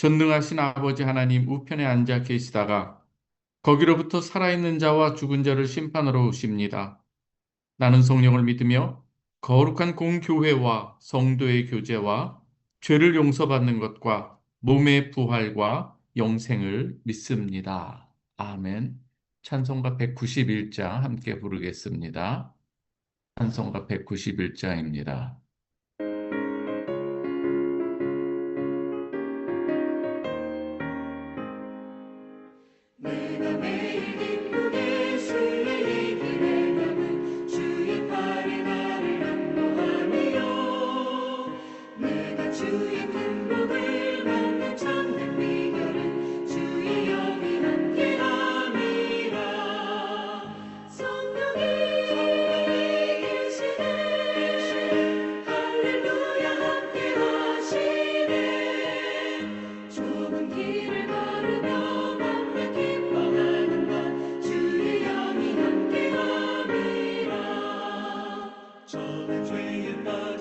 전능하신 아버지 하나님 우편에 앉아 계시다가 거기로부터 살아있는 자와 죽은 자를 심판하러 오십니다. 나는 성령을 믿으며 거룩한 공교회와 성도의 교제와 죄를 용서받는 것과 몸의 부활과 영생을 믿습니다. 아멘. 찬송가 191장 함께 부르겠습니다. 찬송가 191장입니다. 죄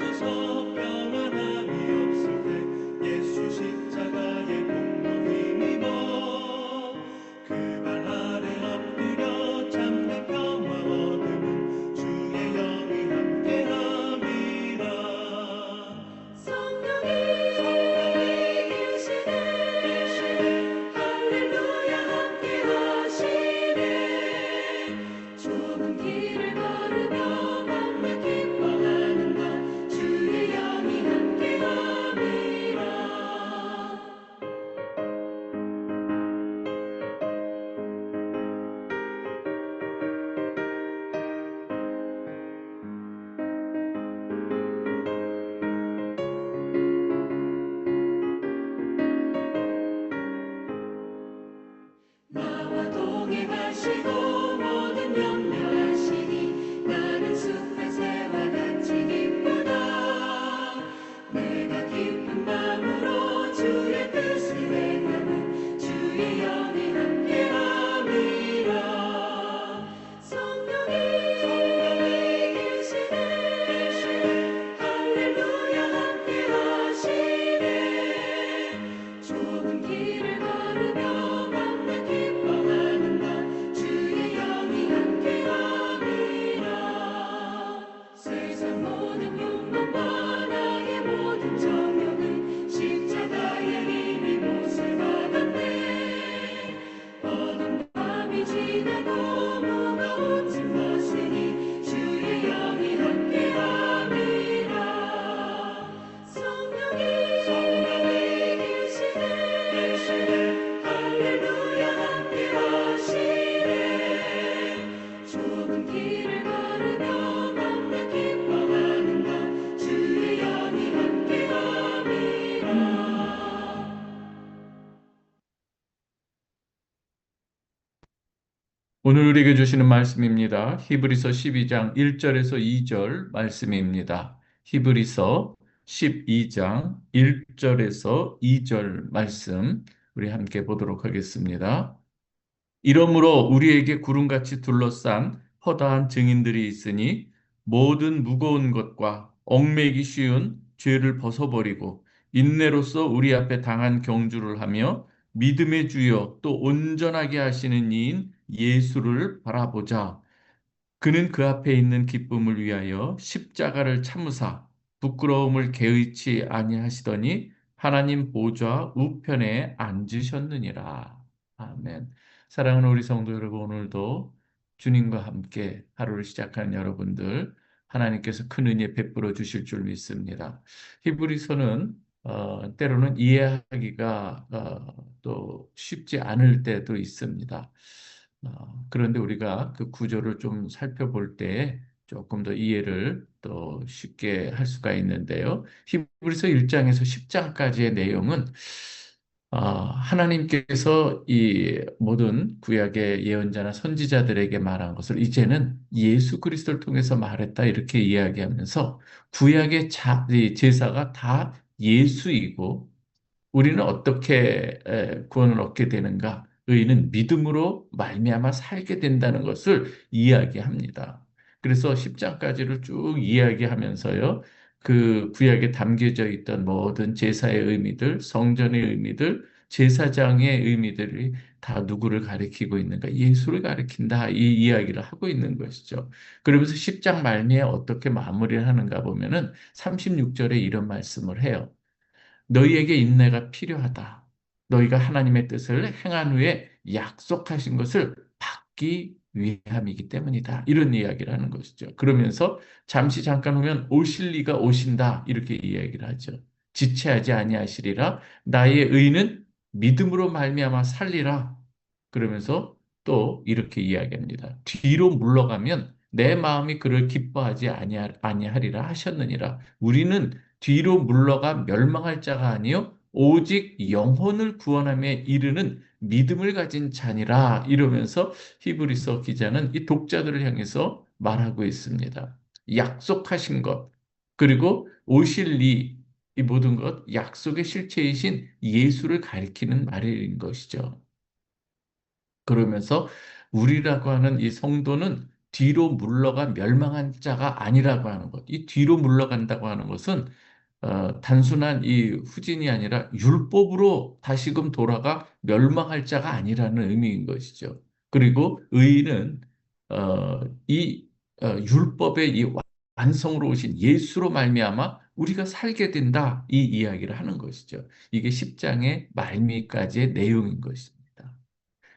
오늘 우리에게 주시는 말씀입니다. 히브리서 12장 1절에서 2절 말씀입니다. 히브리서 12장 1절에서 2절 말씀 우리 함께 보도록 하겠습니다. 이러므로 우리에게 구름같이 둘러싼 허다한 증인들이 있으니 모든 무거운 것과 얽매기 쉬운 죄를 벗어버리고 인내로서 우리 앞에 당한 경주를 하며 믿음의 주여 또 온전하게 하시는 이인 예수를 바라보자. 그는 그 앞에 있는 기쁨을 위하여 십자가를 참으사 부끄러움을 개의치 아니하시더니 하나님 보좌 우편에 앉으셨느니라. 아멘. 사랑하는 우리 성도 여러분, 오늘도 주님과 함께 하루를 시작하는 여러분들, 하나님께서 큰 은혜 베풀어 주실 줄 믿습니다. 히브리서는 어, 때로는 이해하기가 어, 또 쉽지 않을 때도 있습니다. 어, 그런데 우리가 그 구조를 좀 살펴볼 때 조금 더 이해를 또 쉽게 할 수가 있는데요. 히브리서 1장에서 10장까지의 내용은 아, 하나님께서 이 모든 구약의 예언자나 선지자들에게 말한 것을 이제는 예수 그리스도를 통해서 말했다 이렇게 이야기하면서 구약의 자, 이 제사가 다 예수이고 우리는 어떻게 에, 구원을 얻게 되는가? 의인은 믿음으로 말미암아 살게 된다는 것을 이야기합니다. 그래서 10장까지를 쭉 이야기하면서요. 그 구약에 담겨져 있던 모든 제사의 의미들, 성전의 의미들, 제사장의 의미들이 다 누구를 가리키고 있는가? 예수를 가리킨다. 이 이야기를 하고 있는 것이죠. 그러면서 10장 말미에 어떻게 마무리를 하는가 보면은 36절에 이런 말씀을 해요. 너희에게 인내가 필요하다. 너희가 하나님의 뜻을 행한 후에 약속하신 것을 받기 위함이기 때문이다. 이런 이야기를 하는 것이죠. 그러면서 잠시 잠깐 후면 오실 리가 오신다. 이렇게 이야기를 하죠. 지체하지 아니하시리라. 나의 의는 믿음으로 말미암아 살리라. 그러면서 또 이렇게 이야기합니다. 뒤로 물러가면 내 마음이 그를 기뻐하지 아니하- 아니하리라 하셨느니라. 우리는 뒤로 물러가 멸망할 자가 아니요 오직 영혼을 구원함에 이르는 믿음을 가진 자니라 이러면서 히브리서 기자는 이 독자들을 향해서 말하고 있습니다. 약속하신 것 그리고 오실 이, 이 모든 것 약속의 실체이신 예수를 가리키는 말인 것이죠. 그러면서 우리라고 하는 이 성도는 뒤로 물러가 멸망한 자가 아니라고 하는 것. 이 뒤로 물러간다고 하는 것은 어, 단순한 이 후진이 아니라 율법으로 다시금 돌아가 멸망할 자가 아니라는 의미인 것이죠. 그리고 의인은 어, 이 어, 율법의 이 완성으로 오신 예수로 말미암아 우리가 살게 된다 이 이야기를 하는 것이죠. 이게 10장의 말미까지의 내용인 것입니다.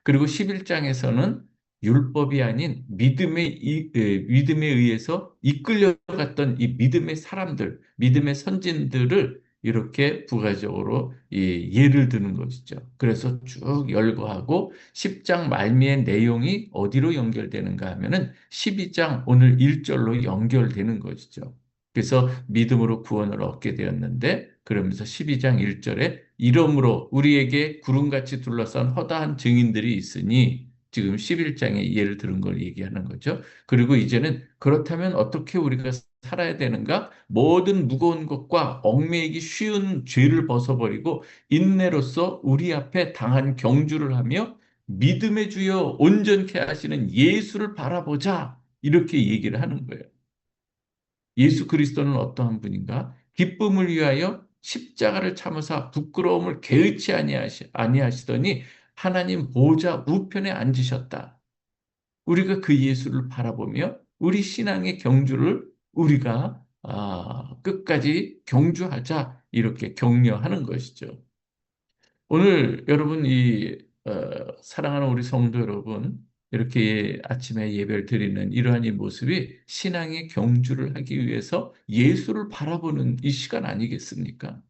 그리고 11장에서는 율법이 아닌 믿음의, 이- 에, 믿음에 의해서 이끌려갔던 이 믿음의 사람들, 믿음의 선진들을 이렇게 부가적으로 이 예를 드는 것이죠. 그래서 쭉 열거하고 10장 말미의 내용이 어디로 연결되는가 하면은 12장 오늘 1절로 연결되는 것이죠. 그래서 믿음으로 구원을 얻게 되었는데 그러면서 12장 1절에 이러므로 우리에게 구름같이 둘러싼 허다한 증인들이 있으니 지금 11장에 예를 들은 걸 얘기하는 거죠. 그리고 이제는 그렇다면 어떻게 우리가 살아야 되는가? 모든 무거운 것과 얽매이기 쉬운 죄를 벗어버리고 인내로서 우리 앞에 당한 경주를 하며 믿음의 주여 온전케 하시는 예수를 바라보자. 이렇게 얘기를 하는 거예요. 예수 그리스도는 어떠한 분인가? 기쁨을 위하여 십자가를 참으사 부끄러움을 개의치 아니하시, 아니하시더니 하나님 보좌 우편에 앉으셨다. 우리가 그 예수를 바라보며 우리 신앙의 경주를 우리가 아, 끝까지 경주하자 이렇게 격려하는 것이죠. 오늘 여러분 이 어, 사랑하는 우리 성도 여러분 이렇게 아침에 예배를 드리는 이러한 이 모습이 신앙의 경주를 하기 위해서 예수를 바라보는 이 시간 아니겠습니까?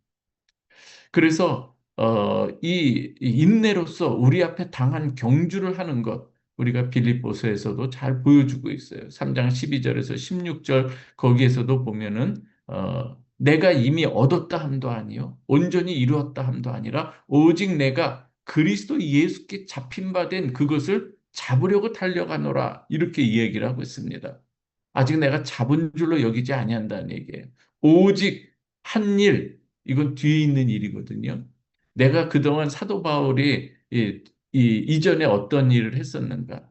그래서 어, 이 인내로서 우리 앞에 당한 경주를 하는 것 우리가 빌립보서에서도 잘 보여주고 있어요. 3장 12절에서 16절 거기에서도 보면은 어, 내가 이미 얻었다 함도 아니요 온전히 이루었다 함도 아니라 오직 내가 그리스도 예수께 잡힌 바 된 그것을 잡으려고 달려가노라 이렇게 이야기를 하고 있습니다. 아직 내가 잡은 줄로 여기지 아니한다는 얘기예요. 오직 한 일, 이건 뒤에 있는 일이거든요. 내가 그동안 사도 바울이 이, 이, 이전에 어떤 일을 했었는가?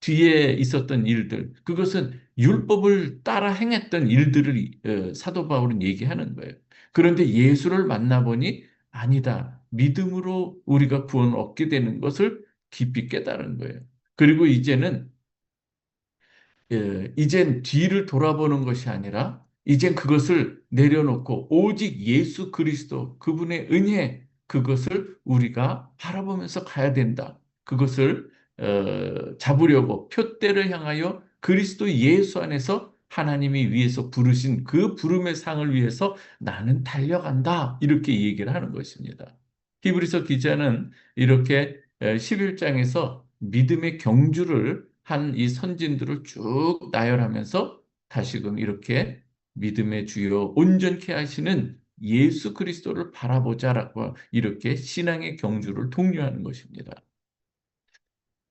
뒤에 있었던 일들, 그것은 율법을 따라 행했던 일들을 어, 사도 바울은 얘기하는 거예요. 그런데 예수를 만나보니 아니다. 믿음으로 우리가 구원을 얻게 되는 것을 깊이 깨달은 거예요. 그리고 이제는 예, 이젠 뒤를 돌아보는 것이 아니라 이젠 그것을 내려놓고 오직 예수 그리스도 그분의 은혜 그것을 우리가 바라보면서 가야 된다. 그것을 어, 잡으려고 표대를 향하여 그리스도 예수 안에서 하나님이 위에서 부르신 그 부름의 상을 위해서 나는 달려간다. 이렇게 얘기를 하는 것입니다. 히브리서 기자는 이렇게 11장에서 믿음의 경주를 한 이 선진들을 쭉 나열하면서 다시금 이렇게 믿음의 주요 온전케 하시는 예수 그리스도를 바라보자라고 이렇게 신앙의 경주를 독려하는 것입니다.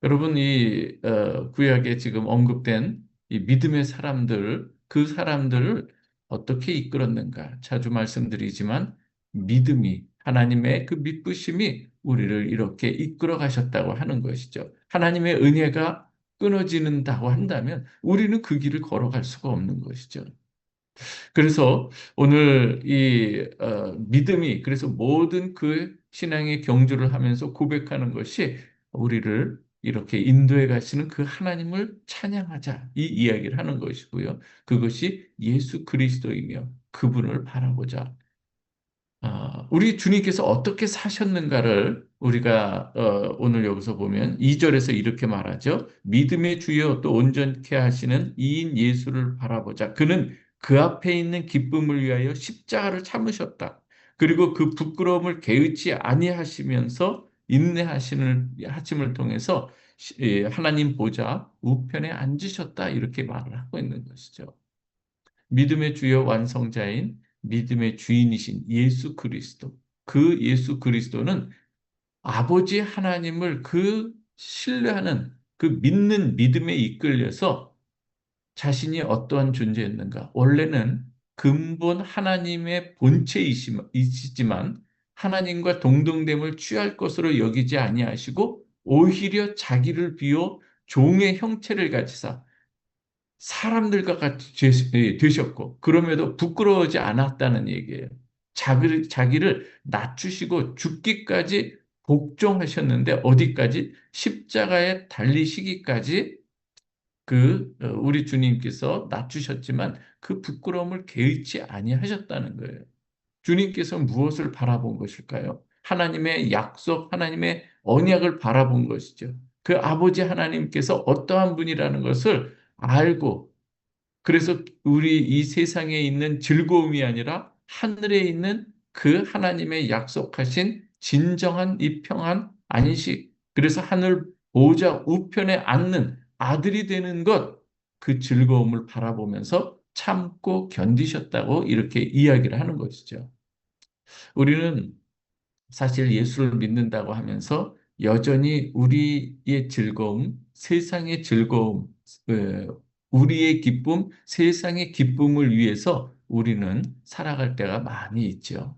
여러분 이 어, 구약에 지금 언급된 이 믿음의 사람들 그 사람들을 어떻게 이끌었는가 자주 말씀드리지만 믿음이 하나님의 그 믿부심이 우리를 이렇게 이끌어 가셨다고 하는 것이죠. 하나님의 은혜가 끊어지는다고 한다면 우리는 그 길을 걸어갈 수가 없는 것이죠. 그래서 오늘 이 어, 믿음이 그래서 모든 그 신앙의 경주를 하면서 고백하는 것이 우리를 이렇게 인도해 가시는 그 하나님을 찬양하자 이 이야기를 하는 것이고요. 그것이 예수 그리스도이며 그분을 바라보자. 아, 우리 주님께서 어떻게 사셨는가를 우리가 어, 오늘 여기서 보면 2절에서 이렇게 말하죠. 믿음의 주여 또 온전케 하시는 이인 예수를 바라보자. 그는 그 앞에 있는 기쁨을 위하여 십자가를 참으셨다. 그리고 그 부끄러움을 개의치 아니하시면서 인내하시는 하심을 통해서 시- 하나님 보좌 우편에 앉으셨다 이렇게 말을 하고 있는 것이죠. 믿음의 주요 완성자인 믿음의 주인이신 예수 그리스도. 그 예수 그리스도는 아버지 하나님을 그 신뢰하는 그 믿는 믿음에 이끌려서 자신이 어떠한 존재였는가? 원래는 근본 하나님의 본체이시지만 하나님과 동등됨을 취할 것으로 여기지 아니하시고 오히려 자기를 비워 종의 형체를 가지사 사람들과 같이 되- 예, 되셨고 그럼에도 부끄러워하지 않았다는 얘기예요. 자기를, 자기를 낮추시고 죽기까지 복종하셨는데 어디까지? 십자가에 달리시기까지 그 어, 우리 주님께서 낮추셨지만 그 부끄러움을 개의치 아니하셨다는 거예요. 주님께서 무엇을 바라본 것일까요? 하나님의 약속, 하나님의 언약을 바라본 것이죠. 그 아버지 하나님께서 어떠한 분이라는 것을 알고 그래서 우리 이 세상에 있는 즐거움이 아니라 하늘에 있는 그 하나님의 약속하신 진정한 이 평안 안식 그래서 하늘 보좌 우편에 앉는 아들이 되는 것 그 즐거움을 바라보면서 참고 견디셨다고 이렇게 이야기를 하는 것이죠. 우리는 사실 예수를 믿는다고 하면서 여전히 우리의 즐거움, 세상의 즐거움, 어, 우리의 기쁨, 세상의 기쁨을 위해서 우리는 살아갈 때가 많이 있죠.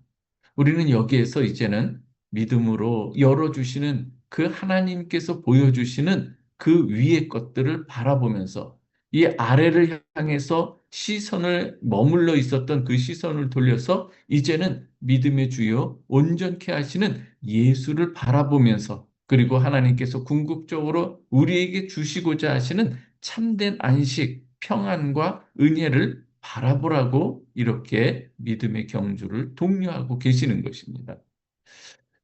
우리는 여기에서 이제는 믿음으로 열어주시는 그 하나님께서 보여주시는 그 위의 것들을 바라보면서 이 아래를 향해서 시선을 머물러 있었던 그 시선을 돌려서 이제는 믿음의 주요 온전케 하시는 예수를 바라보면서 그리고 하나님께서 궁극적으로 우리에게 주시고자 하시는 참된 안식, 평안과 은혜를 바라보라고 이렇게 믿음의 경주를 독려하고 계시는 것입니다.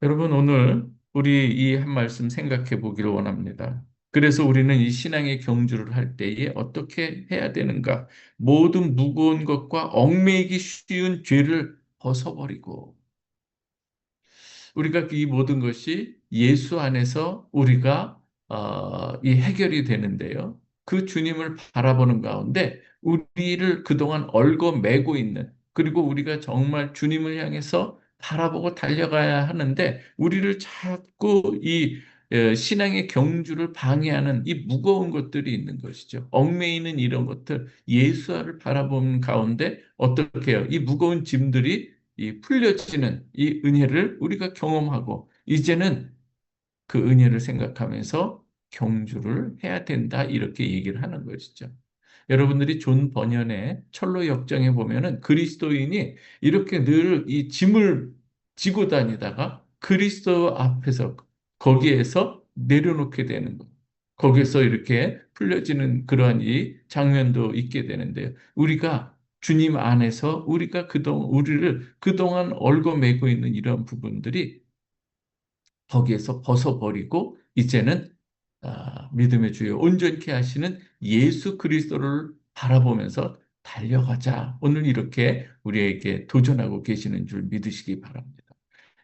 여러분, 오늘 우리 이 한 말씀 생각해 보기를 원합니다. 그래서 우리는 이 신앙의 경주를 할 때에 어떻게 해야 되는가? 모든 무거운 것과 얽매이기 쉬운 죄를 벗어버리고 우리가 이 모든 것이 예수 안에서 우리가 어, 이 해결이 되는데요. 그 주님을 바라보는 가운데 우리를 그동안 얽어매고 있는 그리고 우리가 정말 주님을 향해서 바라보고 달려가야 하는데 우리를 자꾸 이 어, 신앙의 경주를 방해하는 이 무거운 것들이 있는 것이죠. 얽매이는 이런 것들 예수를 바라보는 가운데 어떻게 해요? 이 무거운 짐들이 이 풀려지는 이 은혜를 우리가 경험하고 이제는 그 은혜를 생각하면서 경주를 해야 된다 이렇게 얘기를 하는 것이죠. 여러분들이 존 번연의 철로 역정에 보면은 그리스도인이 이렇게 늘 이 짐을 지고 다니다가 그리스도 앞에서 거기에서 내려놓게 되는 것. 거기서 이렇게 풀려지는 그러한 이 장면도 있게 되는데요. 우리가 주님 안에서 우리가 그동안 우리를 그동안 얽어매고 있는 이런 부분들이 거기에서 벗어버리고 이제는 아, 믿음의 주요 온전케 하시는 예수 그리스도를 바라보면서 달려가자. 오늘 이렇게 우리에게 도전하고 계시는 줄 믿으시기 바랍니다.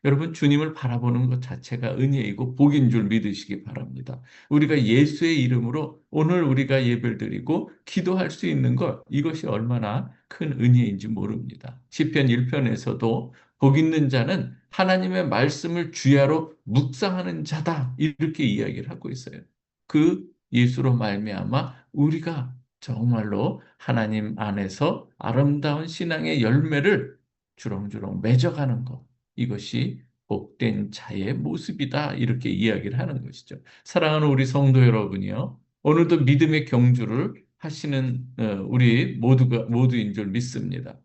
여러분, 주님을 바라보는 것 자체가 은혜이고 복인 줄 믿으시기 바랍니다. 우리가 예수의 이름으로 오늘 우리가 예배를 드리고 기도할 수 있는 것, 이것이 얼마나 큰 은혜인지 모릅니다. 시편 1편에서도 복 있는 자는 하나님의 말씀을 주야로 묵상하는 자다. 이렇게 이야기를 하고 있어요. 그 예수로 말미암아 우리가 정말로 하나님 안에서 아름다운 신앙의 열매를 주렁주렁 맺어가는 것. 이것이 복된 자의 모습이다. 이렇게 이야기를 하는 것이죠. 사랑하는 우리 성도 여러분이요. 오늘도 믿음의 경주를 하시는 어, 우리 모두가 모두인 줄 믿습니다.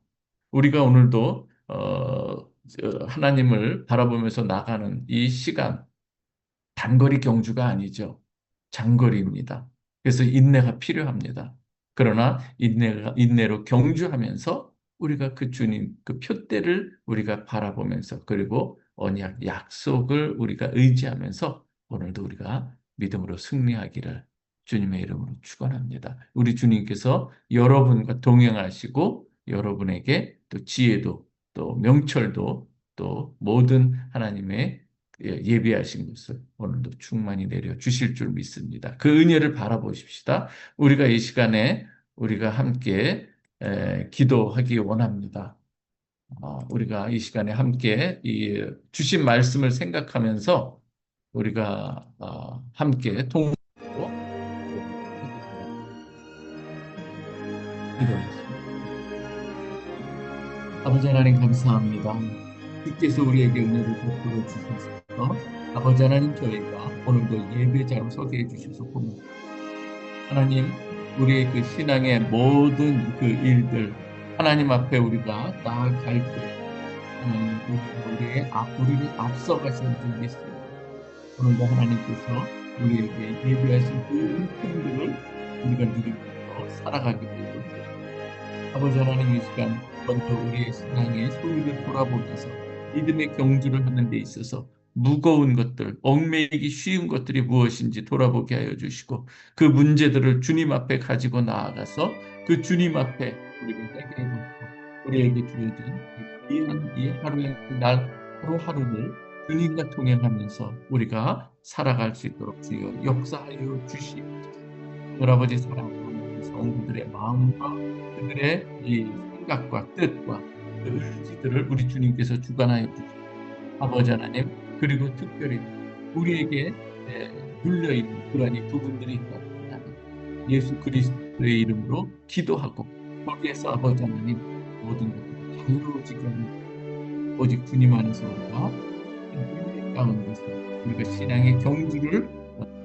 우리가 오늘도 어, 하나님을 바라보면서 나가는 이 시간 단거리 경주가 아니죠. 장거리입니다. 그래서 인내가 필요합니다. 그러나 인내가 인내로 경주하면서 우리가 그 주님 그 표대를 우리가 바라보면서 그리고 언약 약속을 우리가 의지하면서 오늘도 우리가 믿음으로 승리하기를 주님의 이름으로 축원합니다. 우리 주님께서 여러분과 동행하시고 여러분에게 또 지혜도 또 명철도 또 모든 하나님의 예비하신 것을 오늘도 충만히 내려 주실 줄 믿습니다. 그 은혜를 바라보십시다. 우리가 이 시간에 우리가 함께 기도하기 원합니다. 어, 우리가 이 시간에 함께 이 주신 말씀을 생각하면서 우리가 어, 함께 통 기도하겠습니다. 아버지 하나님 감사합니다. 주께서 우리에게 은혜를 베풀어 주셔서 아버지 하나님 저희가 오늘도 예배자로 서게 해주셔서 고맙습니다. 하나님 우리의 그 신앙의 모든 그 일들 하나님 앞에 우리가 나아갈 때 하나님 우리의 앞 우리를 앞서가시는 줄 믿습니다. 오늘도 하나님께서 우리에게 예배하신 그 은총들을 우리가 누리면서 살아가게 되옵소서. 아버지 하나님 이 시간 먼저 우리의 신앙의 소유를 돌아보면서 믿음의 경주를 하는 데 있어서 무거운 것들, 얽매이기 쉬운 것들이 무엇인지 돌아보게 하여 주시고 그 문제들을 주님 앞에 가지고 나아가서 그 주님 앞에 우리가 해결해 놓고 우리에게 주어진 이 귀한 이 하루의 날 하루하루를 주님과 동행하면서 우리가 살아갈 수 있도록 주여 역사하여 주시옵소서. 아버지 사랑하는 성도들의 마음과 그들의 이 생각과 뜻과 그 의지들을 우리 주님께서 주관하여 주시고 아버지 하나님 그리고 특별히 우리에게 눌려있는 그러한 이 부분들이 있다면 예수 그리스도의 이름으로 기도하고 거기에서 아버지 하나님 모든 것들이 자유로워지게 하는 오직 주님 안에서 우리가 의 가운데서 우리가 신앙의 경주를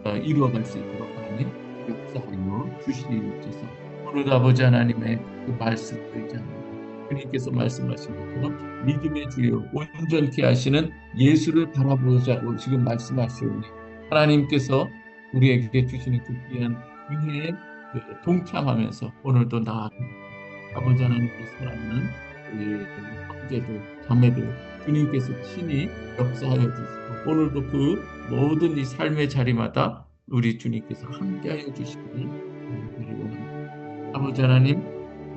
어, 이루어갈 수 있도록 하나님 역사하여 주시옵소서. 오늘도 아버지 하나님의 그 말씀을 의지합니 다 주님께서 말씀하신 것처럼 믿음의 주요 온전케 하시는 예수를 바라보자고 지금 말씀하시오니 하나님께서 우리에게 주시는 그 귀한 은혜에 그 동참하면서 오늘도 나아가 아버지 하나님께 사랑하는 우리 형제들 자매들 주님께서 친히 역사하여 주시고 오늘도 그 모든 이 삶의 자리마다 우리 주님께서 함께하여 주시기를 원합니다. 아버지 하나님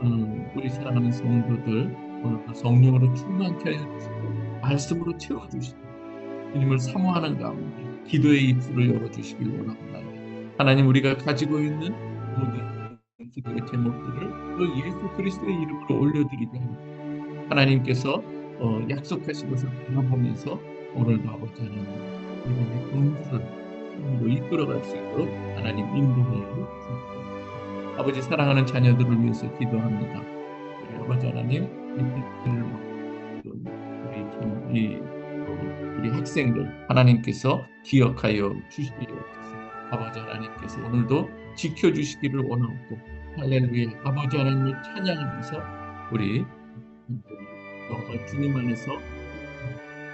음, 우리 사랑하는 성도들 오늘도 성령으로 충만케 하여 주시고 말씀으로 채워주시고 주님을 사모하는 가운데 기도의 입술을 열어주시길 원합니다. 하나님 우리가 가지고 있는 모든 기도의 제목들을 또 예수 그리스도의 이름으로 올려드리게 합니다. 하나님께서 어, 약속하신 것을 바라보면서 오늘도 아버지 하나님 우리의 공주를 힘으로 이끌어갈 수 있도록 하나님 인도하여 주옵소서. 아버지 사랑하는 자녀들을 위해서 기도합니다. 아버지 하나님, 우리 참, 이, 우리 학생들 하나님께서 기억하여 주시옵소서. 아버지 하나님께서 오늘도 지켜주시기를 원하고 할렐루야 아버지 하나님을 찬양하면서 우리 정말 주님 안에서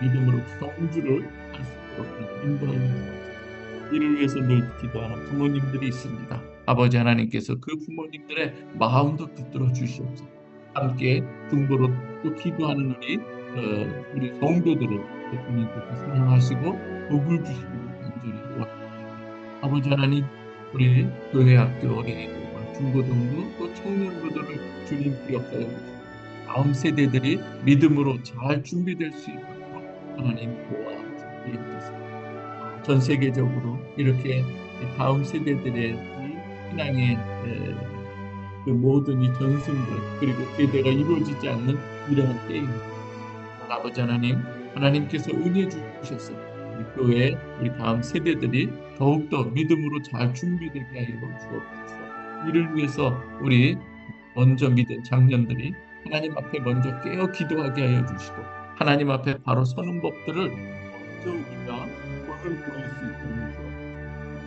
믿음으로 성주를 할 수 있도록 인도하여 주옵소서. 이를 위해서 늘 기도하는 부모님들이 있습니다. 아버지 하나님께서 그 부모님들의 마음도 붙들어 주시옵소서. 함께 중보로 또 기도하는 우리 어, 우리 성도들을 주님께서 사랑하시고 복을 주시기를 간절히 원합니다. 아버지 하나님 우리 교회 학교 어린이들과 중고등부 또 청년부들을 주님 기억하여 다음 세대들이 믿음으로 잘 준비될 수 있도록 하나님 도와 주옵소서. 전 세계적으로 이렇게 다음 세대들의 이 신앙의 에, 그 모든 이 전승들 그리고 세대가 이루어지지 않는 이러한 때입니다. 아버지 하나님, 하나님께서 은혜 주셔서 우리 교회 우리 다음 세대들이 더욱더 믿음으로 잘 준비되게 하여 주옵소서. 이를 위해서 우리 먼저 믿은 장년들이 하나님 앞에 먼저 깨어 기도하게 하여 주시고 하나님 앞에 바로 서는 법들을 먼저 우리가 본을 보일 수 있도록 주옵소서.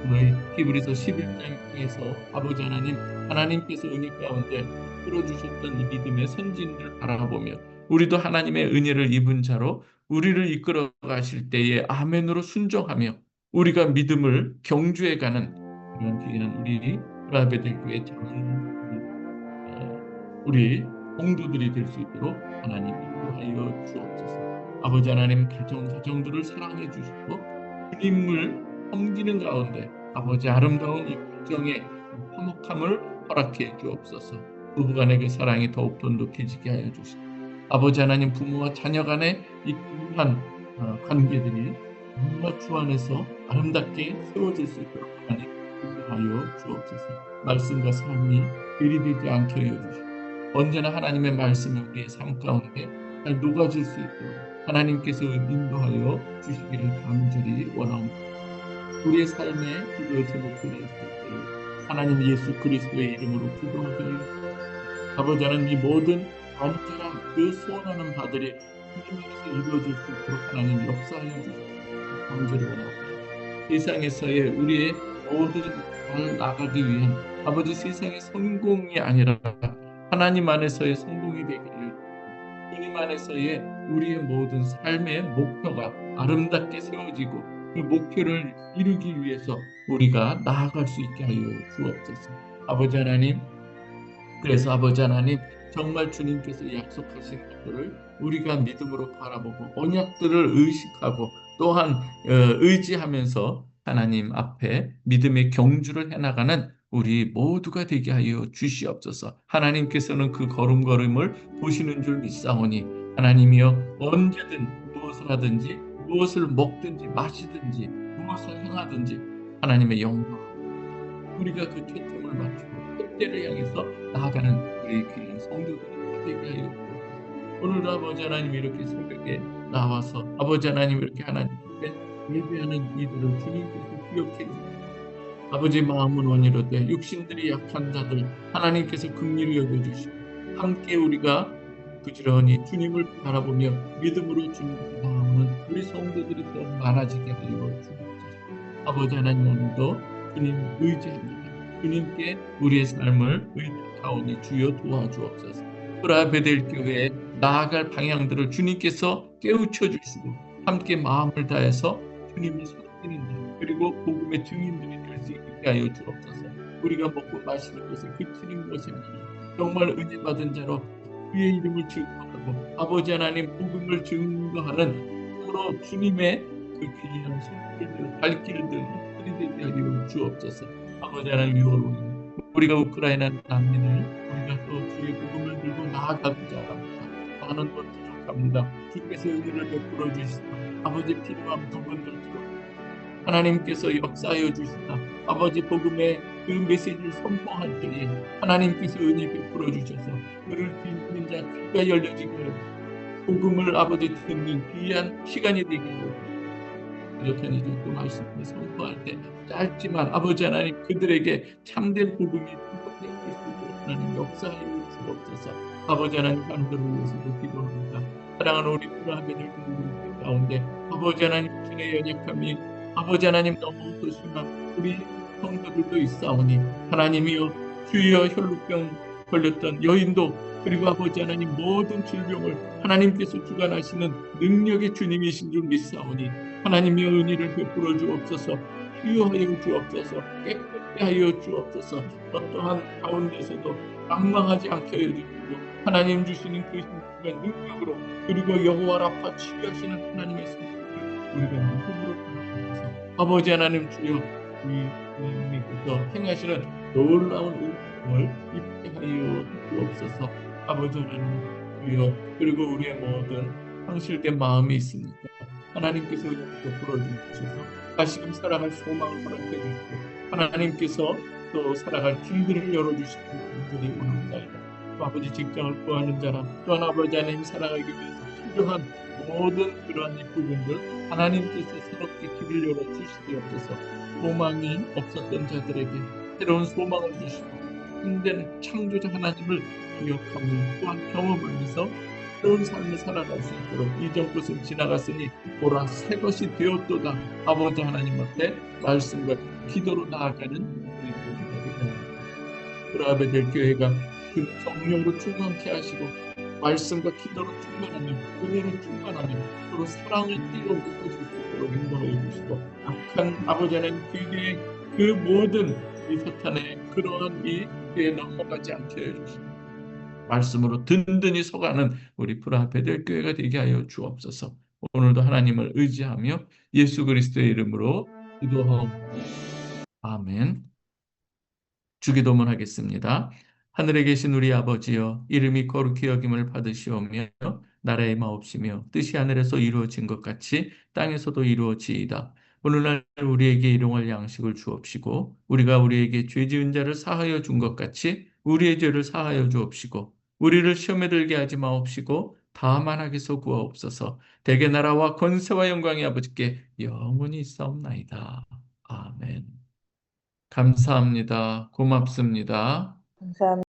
오늘 히브리서 11장에서 아버지 하나님 하나님께서 은혜 가운데 풀어주셨던 이 믿음의 선진을 바라보며 우리도 하나님의 은혜를 입은 자로 우리를 이끌어 가실 때에 아멘으로 순종하며 우리가 믿음을 경주해 가는 그런 귀한 우리 교회 장로들, 어, 우리 공도들이 될 수 있도록 하나님 인도하여 주옵소서. 아버지 하나님 가정 가정들을 사랑해 주시고 주님을 섬기는 가운데 아버지 아름다운 이 가정의 화목함을 허락해 주옵소서. 부부간의 그 사랑이 더욱더 높여지게 하여 주시고 아버지 하나님 부모와 자녀 간의 이 귀한 어, 관계들이 누가 주 안에서 아름답게 세워질 수 있도록 하나님 인도하여 주옵소서. 말씀과 삶이 들이되지 않게 하여 주시고 언제나 하나님의 말씀이 우리의 삶 가운데 잘 녹아질 수 있도록 하나님께서 인도하여 주시기를 간절히 원합니다. 우리의 삶에 기도의 제목을 있도록 하나님 예수 그리스도의 이름으로 기도하게 하옵소서. 아버지 하나님 이 모든 간절한 그 소원하는 바들이 하나님께서 이루어질 수 있도록 하나님 역사하여 주시옵소서. 간절히 원합니다. 세상에서의 우리의 모든 잘 나가기 위한 아버지 세상의 성공이 아니라 하나님 안에서의 성공이 되기를 주님 안에서의 우리의 모든 삶의 목표가 아름답게 세워지고 그 목표를 이루기 위해서 우리가 나아갈 수 있게 하여 주옵소서. 아버지 하나님, 그래서 아버지 하나님 정말 주님께서 약속하신 것들을 우리가 믿음으로 바라보고 언약들을 의식하고 또한 어, 의지하면서 하나님 앞에 믿음의 경주를 해나가는 우리 모두가 되게 하여 주시옵소서. 하나님께서는 그 걸음걸음을 보시는 줄 믿사오니 하나님이여 언제든 무엇을 하든지 무엇을 먹든지 마시든지 무엇을 행하든지 하나님의 영광 우리가 그 초점을 맞추고 끝대를 향해서 나아가는 우리 귀한 성도들이 되게 하여. 오늘 아버지 하나님 이렇게 새벽에 나와서 아버지 하나님 이렇게 하나님 앞에 예배하는 이들을 주님께서 기억해 주시고 아버지 마음은 원이로되 육신들이 약한 자들 하나님께서 긍휼히 여겨주시고 함께 우리가 부지런히 주님을 바라보며 믿음으로 주님을 바라보는 우리 성도들이 더 많아지게 하여 주옵소서 아버지 하나님 오늘도 주님 의지합니다. 주님께 우리의 삶을 의탁하오니 주여 도와주옵소서. 프라베델 교회에 나아갈 방향들을 주님께서 깨우쳐 주시고 함께 마음을 다해서 주님을 섬기는 자 그리고 복음의 증인들이 될 수 있게 하여 주옵소서. 우리가 먹고 마시는 것에 그치는 아니라 정말 은혜 받은 자로 그의 이름을 증거하고 아버지 하나님 복음을 증거하는 서로 주님의 그 귀한 손길을 발길을 들는 들이 되게 하여 주옵소서. 아버지 하나님 이월로 우리가 우크라이나 난민을 우리가 또 주의 복음을 들고 나아가고자 합니다. 많은 것 부족합니다. 주께서 은혜를 베풀어 주시다. 아버지 필요한 부분들 들어 하나님께서 역사하여 주시다. 아버지 복음의 그 메시지를 선포할 때에 하나님께서 은혜 베풀어 주셔서 그를 듣는 자 귀가 열려지고 복음을 아버지 듣는 귀한 시간이 되게 하여 이렇게 그 말씀을 선포할 때 짧지만 아버지 하나님 그들에게 참된 복음이 선포될 수 있도록 하나님 역사하여 주옵소서 아버지 하나님 사람들을 위해서도 기도합니다. 사랑하는 우리 공동체 가운데 아버지 하나님 주의 연약함이 아버지 하나님 너무 또 심한 우리 성도들도 있사오니 하나님이여 주여 혈루병 걸렸던 여인도 그리고 아버지 하나님 모든 질병을 하나님께서 주관하시는 능력의 주님이신 줄 믿사오니 하나님의 은혜를 베풀어 주옵소서 치유하여 주옵소서 깨끗게 하여 주옵소서 어떠한 가운데서도 망망하지 않게 하여 주시고 하나님 주시는 그 신의 능력으로 그리고 여호와 라파 치유하시는 하나님의 손길을 우리가 믿음으로 바라보면서. 아버지 하나님 주여 이 하나님께서 행하시는 놀라운 은총을 입게 하여 주옵소서 아버지 하나님 주여 그리고 우리의 모든 상실된 마음이 있습니까 하나님께서 베풀어 주셔서 다시금 살아갈 소망을 허락해 주시고 하나님께서 또 살아갈 길들을 열어주시는 분들이 오는다이다. 또 아버지 직장을 구하는 자라 또한 아버지 하나님 살아가기 위해서 필요한 모든 그러한 이 부분들 하나님께서 새롭게 길을 열어 주시옵소서 소망이 없었던 자들에게 새로운 소망을 주시고 힘든 창조자 하나님을 기억하며 또한 경험하면서 새로운 삶을 살아갈 수 있도록 이전 것은 지나갔으니 보라 새 것이 되었도다 아버지 하나님 앞에 말씀과 기도로 나아가는 우리 모두가 되옵니다. 브라베 될 교회가 그 성령으로 충만케 하시고 말씀과 기도로 충만하며 은혜로 충만하며 서로 사랑을 띠로 묶어줄 수 있도록 인도해 주시고 악한 아버지 하나님 그에게 그 모든 이 사탄의 그러한 이 교회에 넘어가지 않게 해주시고 말씀으로 든든히 서가는 우리 프라베델 교회가 되게 하여 주옵소서 오늘도 하나님을 의지하며 예수 그리스도의 이름으로 기도하옵니다. 아멘. 주기도문 하겠습니다. 하늘에 계신 우리 아버지여 이름이 거룩히 여김을 받으시오며 나라의 마옵시며 뜻이 하늘에서 이루어진 것 같이 땅에서도 이루어지이다. 오늘날 우리에게 일용할 양식을 주옵시고 우리가 우리에게 죄 지은 자를 사하여 준 것 같이 우리의 죄를 사하여 주옵시고 우리를 시험에 들게 하지 마옵시고 다만 하게서 구하옵소서 대개 나라와 권세와 영광이 아버지께 영원히 있사옵나이다. 아멘. 감사합니다. 고맙습니다. 감사합니다.